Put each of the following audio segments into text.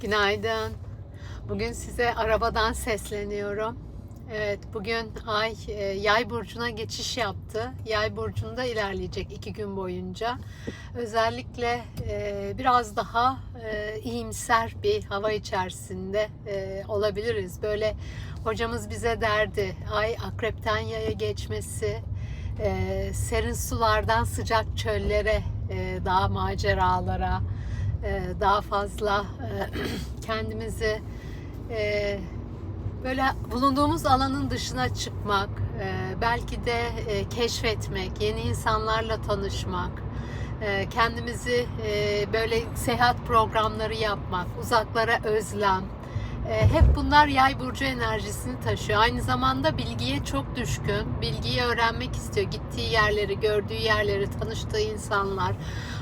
Günaydın. Bugün size arabadan sesleniyorum. Evet, bugün Ay e, Yay burcuna geçiş yaptı. Yay burcunda ilerleyecek iki gün boyunca. Özellikle e, biraz daha e, iyimser bir hava içerisinde e, olabiliriz. Böyle hocamız bize derdi, Ay akrepten yaya geçmesi, serin sulardan sıcak çöllere, e, daha maceralara, daha fazla e, kendimizi e, böyle bulunduğumuz alanın dışına çıkmak, e, belki de keşfetmek, yeni insanlarla tanışmak, kendimizi böyle seyahat programları yapmak, uzaklara özlem, hep bunlar yay burcu enerjisini taşıyor. Aynı zamanda bilgiye çok düşkün. Bilgiyi öğrenmek istiyor. Gittiği yerleri, gördüğü yerleri, tanıştığı insanlar.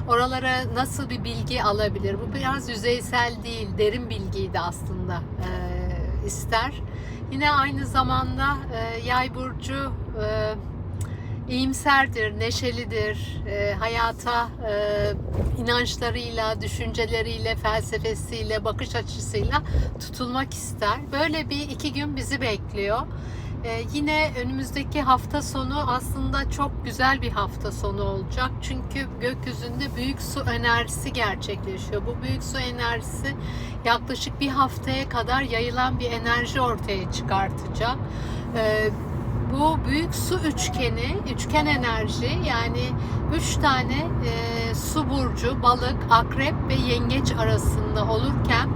Oralara nasıl bir bilgi alabilir? Bu biraz yüzeysel değil, derin bilgiyi de aslında e, ister. Yine aynı zamanda e, yay burcu e, iyimserdir, neşelidir, e, hayata e, inançlarıyla, düşünceleriyle, felsefesiyle, bakış açısıyla tutulmak ister. Böyle bir iki gün bizi bekliyor. E, yine önümüzdeki hafta sonu aslında çok güzel bir hafta sonu olacak. Çünkü gökyüzünde büyük su enerjisi gerçekleşiyor. Bu büyük su enerjisi yaklaşık bir haftaya kadar yayılan bir enerji ortaya çıkartacak. E, bu büyük su üçgeni, üçgen enerji yani üç tane e, su burcu, balık, akrep ve yengeç arasında olurken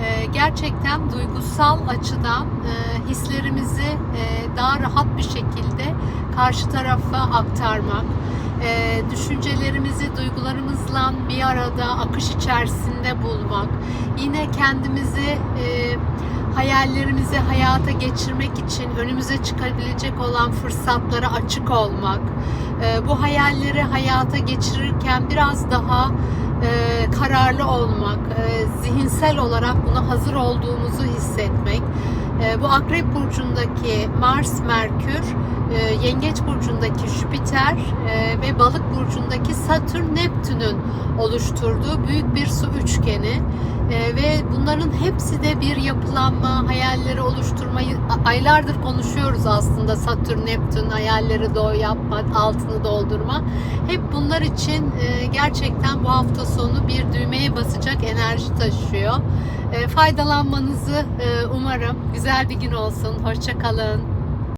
e, gerçekten duygusal açıdan e, hislerimizi e, daha rahat bir şekilde karşı tarafa aktarmak, e, düşüncelerimizi duygularımızla bir arada akış içerisinde bulmak, yine kendimizi e, hayallerimizi hayata geçirmek için önümüze çıkabilecek olan fırsatlara açık olmak, e, bu hayalleri hayata geçirirken biraz daha e, kararlı olmak, e, zihinsel olarak buna hazır olduğumuzu hissetmek. Bu Akrep Burcu'ndaki Mars, Merkür, Yengeç Burcu'ndaki Jüpiter ve Balık Burcu'ndaki Satürn, Neptün'ün oluşturduğu büyük bir su üçgeni. E, ve bunların hepsi de bir yapılanma, hayalleri oluşturmayı aylardır konuşuyoruz aslında. Satürn, Neptün, hayalleri doğu yapma, altını doldurma. Hep bunlar için e, gerçekten bu hafta sonu bir düğmeye basacak enerji taşıyor. E, faydalanmanızı e, umarım. Güzel bir gün olsun. Hoşça kalın.